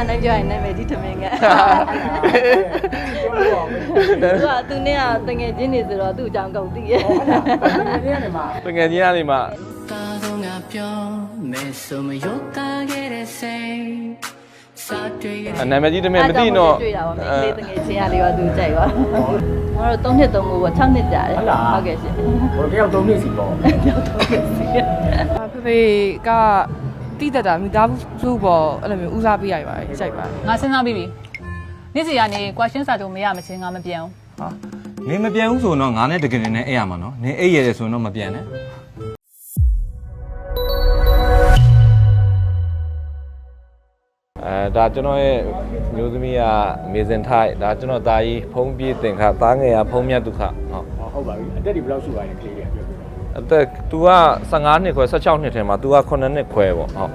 မှန်တိုင်းပြောရင်နာမည်ကြီးထမင်းကသူကသူနဲ့ကတငယ်ချင်းနေဆိုတော့သူ့အကြောင်းကုန်သိရဲ့တကယ်ကြီးကနေမှတာတော့ငါပြောမယ်ဆိုမရောကားခဲ့တဲ့စိတ်စာတွေ့ခဲ့တဲ့နာမည်ကြီးတမင်မသိတော့တွေ့တာပါမင်းလေးတငယ်ချင်းရလေးပါသူကြိုက်ပါကျွန်တော်တို့3နှစ်3ကို6နှစ်ကြာတယ်ဟုတ်ကဲ့ရှင်ဟိုတယောက်သုံးနှစ်စီပေါ့အာဖေဖေက တိတက်တာမိသားစုပေါ်အဲ့လိုမျိုးဦးစားပေးရပါတယ်ကြိုက်ပါတယ်ငါစဉ်းစားပြီးပြီနေ့စီကနေ question စာတော့မရမချင်းငါမပြန်ဘူးဟာနင်မပြန်ဘူးဆိုတော့ငါနဲ့တကယ်နဲ့အဲ့ရမှာနော်နင်အိတ်ရတယ်ဆိုတော့မပြန်နဲ့အဲဒါကျွန်တော်ရဲ့မျိုးသမီးကအမေဇင်ထိုက်ဒါကျွန်တော်သားကြီးဖုံးပြေးတင်ခါသားငယ်ကဖုံးမြတ်ဒုက္ခဟုတ်ဟုတ်ပါပြီအသက်ဒီဘယ်လောက်ရှိပါလဲကလေးတွေကပြောပြပါ အသက် तू က15နှစ်ခွဲ16နှစ်ထဲမှာ तू က9နှစ်ခွဲပေါ့ဟုတ်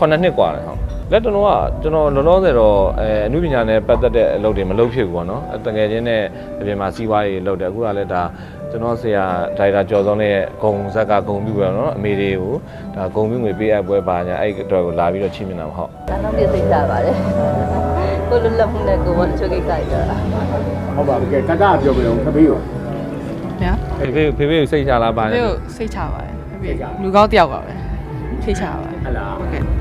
9နှစ်กว่าတယ်ဟုတ်လက်တော်ကကျွန်တော်လောလောဆယ်တော့အဲအမှုပညာနဲ့ပတ်သက်တဲ့အလုပ်တွေမလုပ်ဖြစ်ဘူးပေါ့နော်တကယ်ချင်းနဲ့အပြင်မှာစီးပွားရေးလုပ်တယ်အခုကလည်းဒါကျွန်တော်ဆရာဒိုင်တာကျော်စောနဲ့ဂုံဇက်ကဂုံပြပဲနော်အမေတွေကိုဒါဂုံပြငွေပေးအပ်ပွဲပါညာအဲ့အတွက်ကိုလာပြီးတော့ချီးမြှင့်တာပေါ့ဟုတ် ဒါတော့ပြသိကြပါတယ်ကိုလွတ်လပ်မှုနဲ့ကိုယ်ကတချို့ကိစ္စတွေတော့ ဟုတ်ပါပြီကဲတတပြောပြအောင်ခပေးရော ညာဖေဖေဖေဖေကိုစိတ်ချလာပါဖေနဲ့ဖေကိုစိတ်ချပါတယ်ဖေဖေလူကောင်းတယောက်ပါပဲစိတ်ချပါတယ်ဟလာ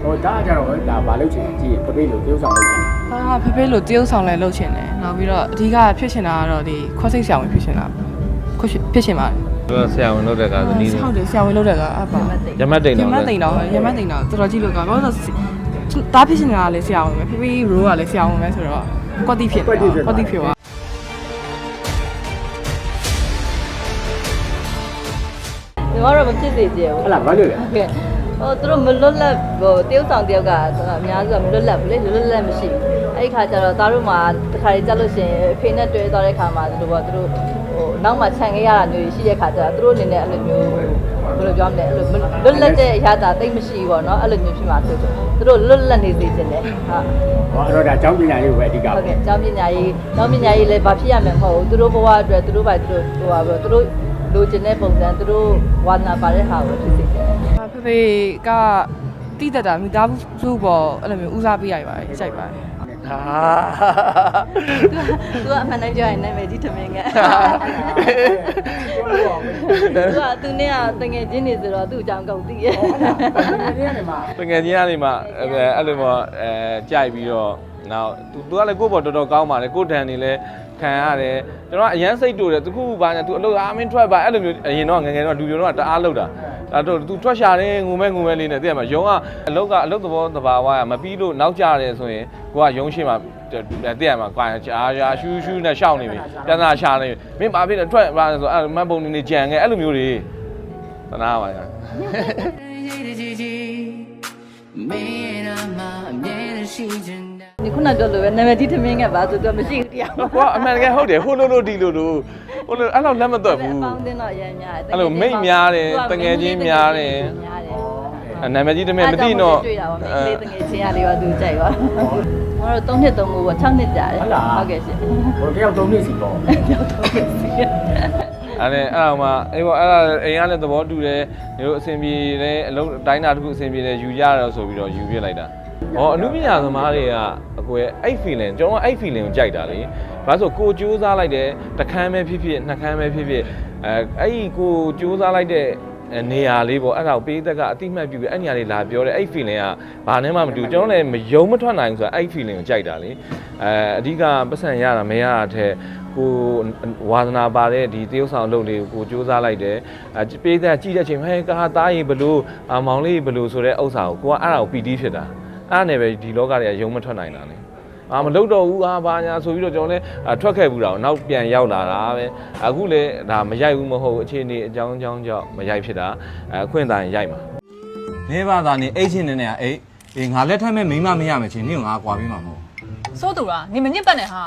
ဟိုဒါကြတော့ဒါဘာလုပ်ချင်ကြည့်ခပေးလို့တယောက်ဆောင်လုပ်ချင်အာဖေဖေလိုတရုပ်ဆောင်လဲလုပ်ချင်တယ်နောက်ပြီးတော့အဓိကဖြစ်ချင်တာကတော့ဒီခွက်စိတ်ဆရာဝန်ဖြစ်ချင်တာခွက်ဖြစ်ချင်ပါတယ်ဆရာဝန်လုပ်တဲ့ကသနီးဟုတ်တယ်ဆရာဝန်လုပ်တဲ့ကအပါရမတ်တိန်ရတော့မတ်တိန်တော့ရမတ်တိန်တော့တော်တော်ကြည့်လို့ကောင်းဘာလို့လဲတားဖြစ်ချင်တာကလည်းဆရာဝန်ပဲဖေဖေရိုးကလည်းဆရာဝန်ပဲဆိုတော့ကွက်တိဖြစ်ကွက်တိဖြစ်သွား ညီမတို့မဖြစ်စေချင်ဟဘူးလာဘာလို့လဲဟုတ်ကဲ့ဟိုသူတို့မလွတ်လပ်ဟိုတရုတ်ဆောင်တယောက်ကဆိုတော့အများစုကမလွတ်လပ်ဘူးလေလွတ်လပ်မရှိဘူးအဲ့ဒီခါကျတော့သားတို့မှတခါလေးကြားလို့ရှိရင်ဖေနဲ့တွေ့သွားတဲ့ခါမှာသူတို့ကသူတို့ဟိုနောက်မှခြံခဲ့ရတာမျိုးရှိတဲ့ခါကျတော့သူတို့အနေနဲ့အဲ့လိုမျိုးဘယ်လိုပြောမလဲအဲ့လိုလွတ်လပ်တဲ့အရာသာတိတ်မရှိဘူးပေါ့နော်အဲ့လိုမျိုးဖြစ်မှာဆိုတော့သူတို့လွတ်လပ်နေစေချင်တယ်ဟုတ်ဟောအဲ့တော့ဒါအကြောင်းပညာရေးကိုပဲအဓိကဟုတ်ကဲ့ကျောင်းပညာရေးကျောင်းပညာရေးလည်းဘာဖြစ်ရမှာမဟုတ်ဘူးသူတို့ဘဝအတွက်သူတို့ဘာသူတို့ဟိုပါဘယ်သူတို့ လိုချင်တဲ့ပုံစံသူတို့ဝါသနာပါတဲ့ဟာကိုဖြစ်စေချင်တယ်အာဖေဖေကတိတက်တာမိသားစုပေါ်အဲ့လိုမျိုးဦးစားပေးရပါတယ်ကြိုက်ပါတယ်ဟာသူကအမှန်တိုင်းပြောရင်နာမည်ကြီးထမင်းကသူကသူနဲ့ကတငယ်ချင်းနေဆိုတော့သူ့အကြောင်းကုန်သိရဲ့ဒီကနေမှာတကယ်ကြီးကနေမှအဲအဲ့လိုမျိုးအဲကြိုက်ပြီးတော့နောက် तू तू ကလည်းကိုယ့်ဘော်တော်တော်ကောင်းပါလေကိုယ့်တန်နေလဲ ခံရတယ်ကျွန်တော်ကအရန်စိတ်တူတယ်တခုခုပါညာ तू အလုပ်အားမင်းထွက်ပါအဲ့လိုမျိုးအရင်တော့ငယ်ငယ်တော့လူပြိုတော့တအားလောက်တာဒါတော့ तू ထွက်ရှာတယ်ငုံမဲငုံမဲလေးနဲ့သိရမှာရုံကအလုပ်ကအလုပ်သဘောသဘာဝကမပြီးလို့နောက်ကျတယ်ဆိုရင်ကိုကရုံရှိမှာသိရမှာကွာအာရာရှူးရှူးနဲ့ရှောင်းနေပြီပြန်သာရှာနေမင်းဘာဖြစ်လဲထွက်ပါဆိုအဲ့မတ်ပုံနေနေကြံခဲ့အဲ့လိုမျိုးတွေသနာပါညာမင်းရမှာအမြဲတမ်းရှိချင်တာ ဒီခုနပြောလို့ပဲနာမည်ကြီးထမင်းကပါဆိုသူကမရှိဘူးတရားကွာအမှန်တကယ်ဟုတ်တယ်ဟိုလိုလိုဒီလိုလိုဟိုလိုအဲ့လောက်လက်မသွက်ဘူးအပေါင်းအသင်းတော့အရင်များတယ်အဲ့လိုမိတ်များတယ်တငယ်ချင်းများတယ်များတယ်အနာမည်ကြီးတမင်မသိတော့တွေ့တာပါမင်းလေးတငယ်ချင်းရလေးပါသူကြိုက်ပါကျွန်တော်တို့3နှစ်3ကို6နှစ်ကြာတယ်ဟုတ်ကဲ့ရှင်ဟိုတယောက်သုံးနှစ်စီပေါ့အဲ့ဒါအဲ့ဒါမှအေးပေါ့အဲ့ဒါအိမ်ကလည်းသဘောတူတယ်ဒီလိုအဆင်ပြေတယ်အလုံးတိုင်းတာတစ်ခုအဆင်ပြေတယ်ယူကြတော့ဆိုပြီးတော့ယူပြလိုက်တာ ဟောအမှုပညာသမားတွေကအကွယ်အဲ့ feeling ကျွန်တော်ကအဲ့ feeling ကိုကြိုက်တာလေဘာလို့ဆိုကိုကြိုးစားလိုက်တယ်တစ်ခမ်းပဲဖြစ်ဖြစ်နှစ်ခမ်းပဲဖြစ်ဖြစ်အဲအဲ့ဒီကိုကြိုးစားလိုက်တဲ့နေရာလေးပေါ့အဲ့ဒါကိုပေးသက်ကအတိမတ်ပြုပြီးအဲ့နေရာလေးလာပြောတယ်အဲ့ feeling ကဘာနဲ့မှမတူကျွန်တော်လည်းမယုံမထွက်နိုင်ဘူးဆိုတာအဲ့ feeling ကိုကြိုက်တာလေအဲအဓိကပတ်စံရတာမရတာတဲ့ကိုဝါသနာပါတဲ့ဒီတရုပ်ဆောင်အလုပ်လေးကိုကိုစူးစမ်းလိုက်တယ်အဲပေးသက်ကြည့်တဲ့ချိန်ဟဲကာသားရေဘလို့အမောင်လေးဘလို့ဆိုတဲ့ဥစ္စာကိုကိုကအဲ့ဒါကိုပီတိဖြစ်တာ အဲ့ဒါနဲ့ပဲဒီလောကတွေကယုံမထွက်နိုင်တာလေအာမလုပ်တော့ဘူးအာဘာညာဆိုပြီးတော့ကျွန်တော်လည်းထွက်ခဲ့ဘူးတာကိုနောက်ပြန်ရောက်လာတာပဲအခုလေဒါမရိုက်ဘူးမဟုတ်ဘူးအခြေအနေအကြောင်းအကြောင်းကြောင့်မရိုက်ဖြစ်တာအဲအခွင့်အရေးရိုက်မှာနေပါသားနေအိတ်ချင်းနေနေအိတ်အေးငါလက်ထက်မဲ့မိမမရမချင်းနင့်ကိုငါကွာပြီးမှာမဟုတ်စိုးတူလားနေမညစ်ပတ်နဲ့ဟာ